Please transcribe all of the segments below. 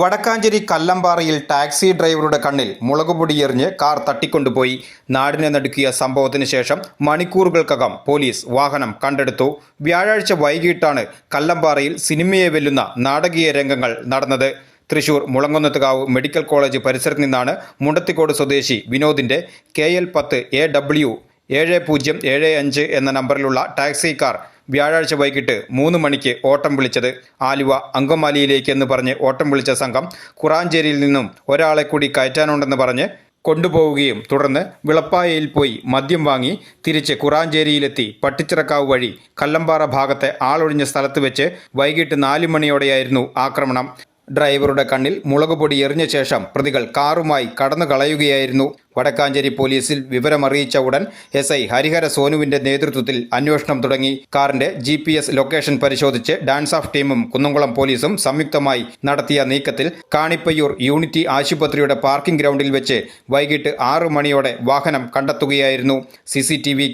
Vadakkanchery കല്ലമ്പാറയിൽ taxi ഡ്രൈവറുടെ കണ്ണിൽ മുളകുപൊടി എറിഞ്ഞ് കാർ തട്ടിക്കൊണ്ടുപോയി. നാടിനെ നടുക്കിയ സംഭവത്തിന് ശേഷം മണിക്കൂറുകൾക്കകം പോലീസ് വാഹനം കണ്ടെടുത്തു. വ്യാഴാഴ്ച വൈകിട്ടാണ് കല്ലമ്പാറയിൽ സിനിമയെ വെല്ലുന്ന നാടകീയ രംഗങ്ങൾ നടന്നത്. തൃശൂർ മുളങ്കുന്നത്തുകാവ് മെഡിക്കൽ കോളേജ് പരിസരത്ത് നിന്നാണ് മുണ്ടത്തിക്കോട് സ്വദേശി വിനോദിന്റെ കെ എൽ പത്ത് എ ഡബ്ല്യു ഏഴ് പൂജ്യം ഏഴ് അഞ്ച് എന്ന നമ്പറിലുള്ള ടാക്സി കാർ വ്യാഴാഴ്ച വൈകിട്ട് മൂന്ന് മണിക്ക് ഓട്ടം വിളിച്ചത് ആലുവ അങ്കമാലിയിലേക്ക് എന്ന് പറഞ്ഞ് ഓട്ടം വിളിച്ച സംഘം കുറാഞ്ചേരിയിൽ നിന്നും ഒരാളെ കൂടി കയറ്റാനുണ്ടെന്ന് പറഞ്ഞ് കൊണ്ടുപോവുകയും തുടർന്ന് വിളപ്പായയിൽ പോയി മദ്യം വാങ്ങി തിരിച്ച് കുറാഞ്ചേരിയിലെത്തി പട്ടിച്ചിറക്കാവ് വഴി കല്ലമ്പാറ ഭാഗത്തെ ആളൊഴിഞ്ഞ സ്ഥലത്ത് വെച്ച് വൈകിട്ട് നാല് മണിയോടെയായിരുന്നു ആക്രമണം. ഡ്രൈവറുടെ കണ്ണിൽ മുളകുപൊടി എറിഞ്ഞ ശേഷം പ്രതികൾ കാറുമായി കടന്നു കളയുകയായിരുന്നു. വടക്കാഞ്ചേരി പോലീസിൽ വിവരമറിയിച്ച ഉടൻ എസ് ഐ ഹരിഹര സോനുവിന്റെ നേതൃത്വത്തിൽ അന്വേഷണം തുടങ്ങി. കാറിന്റെ ജി ലൊക്കേഷൻ പരിശോധിച്ച് ഡാൻസ് ഓഫ് ടീമും കുന്നംകുളം പോലീസും സംയുക്തമായി നടത്തിയ നീക്കത്തിൽ കാണിപ്പയ്യൂർ യൂണിറ്റി ആശുപത്രിയുടെ പാർക്കിംഗ് ഗ്രൗണ്ടിൽ വെച്ച് വൈകിട്ട് ആറ് മണിയോടെ വാഹനം കണ്ടെത്തുകയായിരുന്നു. സി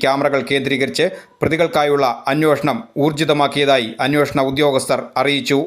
ക്യാമറകൾ കേന്ദ്രീകരിച്ച് പ്രതികൾക്കായുള്ള അന്വേഷണം ഊർജിതമാക്കിയതായി അന്വേഷണ ഉദ്യോഗസ്ഥർ അറിയിച്ചു.